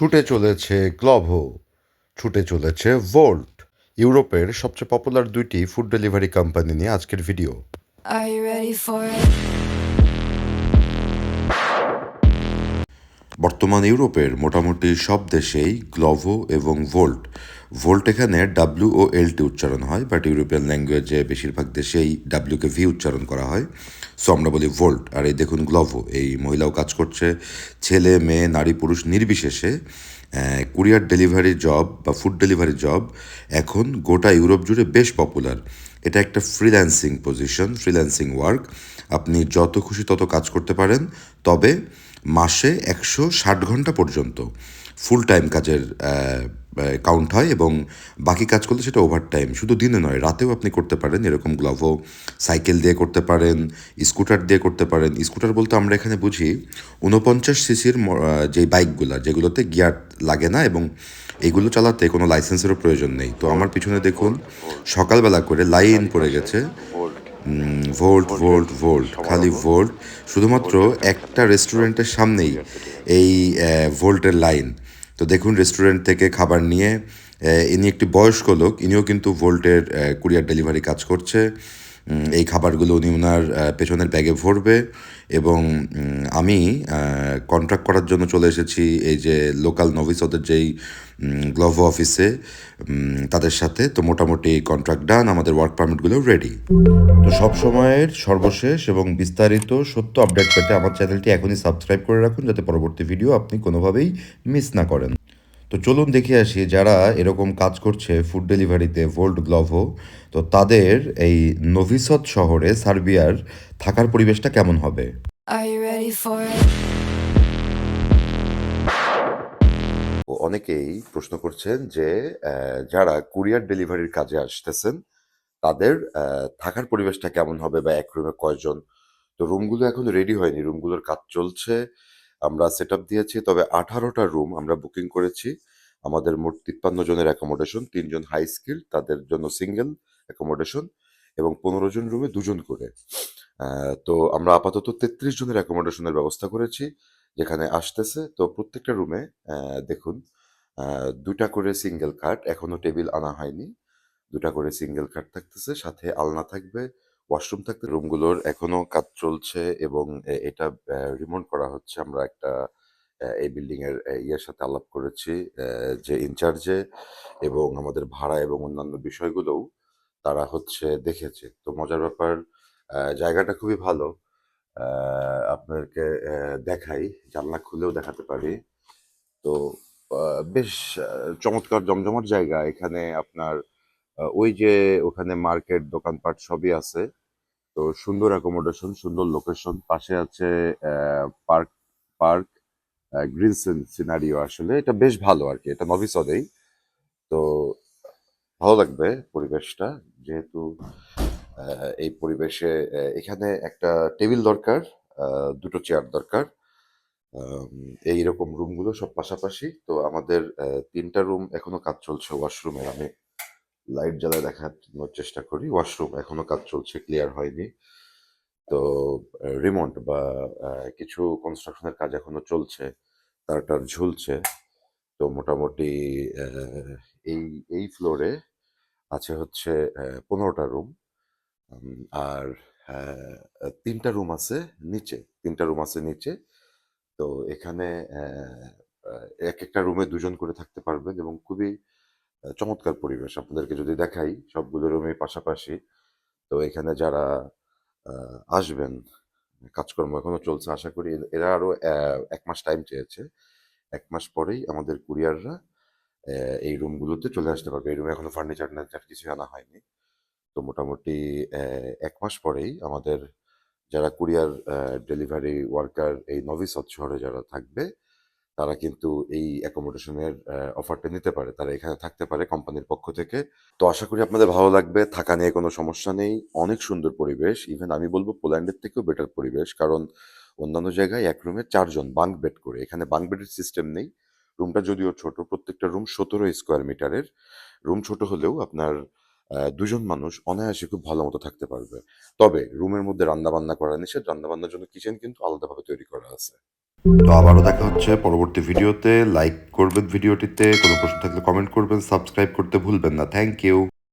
ছুটে চলেছে গ্লভো ছুটে চলেছে ভোল্ট, ইউরোপের সবচেয়ে পপুলার দুইটি ফুড ডেলিভারি কোম্পানি নিয়ে আজকের ভিডিও বর্তমান ইউরোপের মোটামুটি সব দেশেই গ্লোভো এবং ভোল্ট ভোল্ট এখানে ডাব্লিউ ও এল টি উচ্চারণ হয় বাট ইউরোপিয়ান ল্যাঙ্গুয়েজে বেশিরভাগ দেশেই ডাব্লিউকে ভি উচ্চারণ করা হয়। সো আমরা বলি ভোল্ট আর এই দেখুন গ্লোভো এই মহিলাও কাজ করছে। ছেলে, মেয়ে, নারী, পুরুষ নির্বিশেষে কুরিয়ার ডেলিভারি জব বা ফুড ডেলিভারি জব এখন গোটা ইউরোপ জুড়ে বেশ পপুলার এটা একটা ফ্রিল্যান্সিং পজিশন ফ্রিল্যান্সিং ওয়ার্ক আপনি যত খুশি তত কাজ করতে পারেন। তবে মাসে একশো ষাট ঘণ্টা পর্যন্ত ফুল টাইম কাজের কাউন্ট হয় এবং বাকি কাজ করলে সেটা ওভার টাইম শুধু দিনে নয়, রাতেও আপনি করতে পারেন। এরকম গ্লাভও সাইকেল দিয়ে করতে পারেন স্কুটার দিয়ে করতে পারেন। স্কুটার বলতে আমরা এখানে বুঝি ঊনপঞ্চাশ সিসির যে বাইকগুলো যেগুলোতে গিয়ার লাগে না এবং এগুলো চালাতে কোনো লাইসেন্সেরও প্রয়োজন নেই। তো আমার পিছনে দেখুন, সকালবেলা করে লাইন পড়ে গেছে। ভোল্ট ভোল্ট ভোল্ট খালি ভোল্ট শুধুমাত্র একটা রেস্টুরেন্টের সামনেই এই ভোল্টের লাইন তো দেখুন রেস্টুরেন্ট থেকে খাবার নিয়ে ইনি একটি বয়স্ক লোক, ইনিও কিন্তু ভোল্টের কুরিয়ার ডেলিভারি কাজ করছে। এই খাবারগুলো উনি ওনার পেছনের ব্যাগে ভরবে এবং আমি কন্ট্রাক্ট করার জন্য চলে এসেছি এই যে লোকাল নভিসদের যেই গ্লোভো অফিসে তাদের সাথে। তো মোটামুটি কন্ট্রাক্ট ডান আমাদের ওয়ার্ক পারমিটগুলো রেডি তো সব সময়ের সর্বশেষ এবং বিস্তারিত সত্য আপডেট পেতে আমার চ্যানেলটি এখনই সাবস্ক্রাইব করে রাখুন, যাতে পরবর্তী ভিডিও আপনি কোনোভাবেই মিস না করেন। তো চলুন দেখে আসি যারা এরকম কাজ করছে ফুড ডেলিভারিতে ভোল্ট গ্লভো তো তাদের এই নভিসদ শহরে সার্বিয়ার থাকার পরিবেশটা কেমন হবে? অনেকেই প্রশ্ন করছেন যে যারা কুরিয়ার ডেলিভারির কাজে আসতেছেন তাদের থাকার পরিবেশটা কেমন হবে বা এক রুমে কয়জন? তো রুমগুলো এখন রেডি হয়নি রুমগুলোর কাজ চলছে। আমরা সেট দিয়েছি, তবে আঠারোটা রুম আমরা বুকিং করেছি। আমাদের মোট তিপ্পান্ন জনের অ্যাকোমোডেশন তিনজন হাই স্কিল তাদের জন্য সিঙ্গেল অ্যাকোমোডেশন এবং পনেরো জন রুমে দুজন করে। তো আমরা আপাতত তেত্রিশ জনের অ্যাকোমোডেশনের ব্যবস্থা করেছি, যেখানে আসতেছে। তো প্রত্যেকটা রুমে দেখুন দুটা করে সিঙ্গেল খাট এখনও টেবিল আনা হয়নি। দুটা করে সিঙ্গেল খাট থাকতেছে, সাথে আলনা থাকবে ওয়াশরুম থাকবে রুমগুলোর এখনও কাজ চলছে এবং এটা রিমোট করা হচ্ছে। আমরা একটা এই বিল্ডিং এর ইয়ের সাথে আলাপ করেছি যে ইনচার্জে এবং আমাদের ভাড়া এবং অন্যান্য বিষয়গুলোও তারা হচ্ছে দেখেছে। তো মজার ব্যাপার জায়গাটা খুবই ভালো। আপনাদেরকে দেখাই, জানলা খুলেও দেখাতে পারি। তো বেশ চমৎকার জমজমাট জায়গা। এখানে আপনার ওই যে ওখানে মার্কেট দোকানপাট সবই আছে। তো সুন্দর অ্যাকোমোডেশন সুন্দর লোকেশন পাশে আছে পার্ক পার্ক গ্রিন সিনারিও আসলে। এটা বেশ ভালো আর কি। এটা নভিসদেই তো ভালো লাগবে পরিবেশটা। যেহেতু এই পরিবেশে এখানে একটা টেবিল দরকার দুটো চেয়ার দরকার। আম, এইরকম রুমগুলো সব পাশাপাশি। তো আমাদের তিনটা রুম এখনও কাজ চলছে ওয়াশরুমের আমি লাইট জ্বালায় দেখানোর চেষ্টা করি। ওয়াশরুম এখনও কাজ চলছে, ক্লিয়ার হয়নি। তো রিমন্ট বা কিছু কনস্ট্রাকশনের কাজ এখনও চলছে, তার তারটার ঝুলছে। তো মোটামুটি এই এই ফ্লোরে আছে হচ্ছে পনেরোটা রুম আর তিনটা রুম আছে নিচে, তিনটা রুম আছে নিচে। তো এখানে এক একটা রুমে দুজন করে থাকতে পারবেন এবং খুবই চমৎকার পরিবেশ। আপনাদেরকে যদি দেখাই সবগুলো রুমে পাশাপাশি, তো এখানে যারা আসবেন, কাজকর্ম এখনও চলছে, আশা করি এরা আরও এক মাস টাইম চেয়েছে। এক মাস পরেই আমাদের কুরিয়াররা এই রুমগুলোতে চলে আসতে পারবে। এই রুমে এখনও ফার্নিচার টার্নিচার কিছু আনা হয়নি। তো মোটামুটি এক মাস পরেই আমাদের যারা কুরিয়ার ডেলিভারি ওয়ার্কার এই নভিসদ শহরে যারা থাকবে তারা কিন্তু এই অ্যাকোমোডেশনের অফারটা নিতে পারে। তারা এখানে থাকতে পারে কোম্পানির পক্ষ থেকে। তো আশা করি আপনাদের ভালো লাগবে। থাকা নিয়ে কোনো সমস্যা নেই। অনেক সুন্দর পরিবেশ। ইভেন আমি বলব পোল্যান্ডের থেকেও বেটার পরিবেশ। কারণ অন্যান্য জায়গায় এক রুমে চারজন বাঙ্ক বেড করে। এখানে বাঙ্ক বেডের সিস্টেম নেই। রুমটা যদিও ছোট, প্রত্যেকটা রুম সতেরো স্কোয়ার মিটারের রুম ছোট হলেও আপনার দুজন মানুষ অনায়াসে খুব ভালো মতো থাকতে পারবে। তবে রুমের মধ্যে রান্না বান্না করা নিষেধ। রান্না বান্নার জন্য কিচেন কিন্তু আলাদাভাবে তৈরি করা আছে। তো আবারও দেখা হচ্ছে পরবর্তী ভিডিওতে। লাইক করবেন ভিডিওটিতে। কোনো প্রশ্ন থাকলে কমেন্ট করবেন সাবস্ক্রাইব করতে ভুলবেন না। Thank you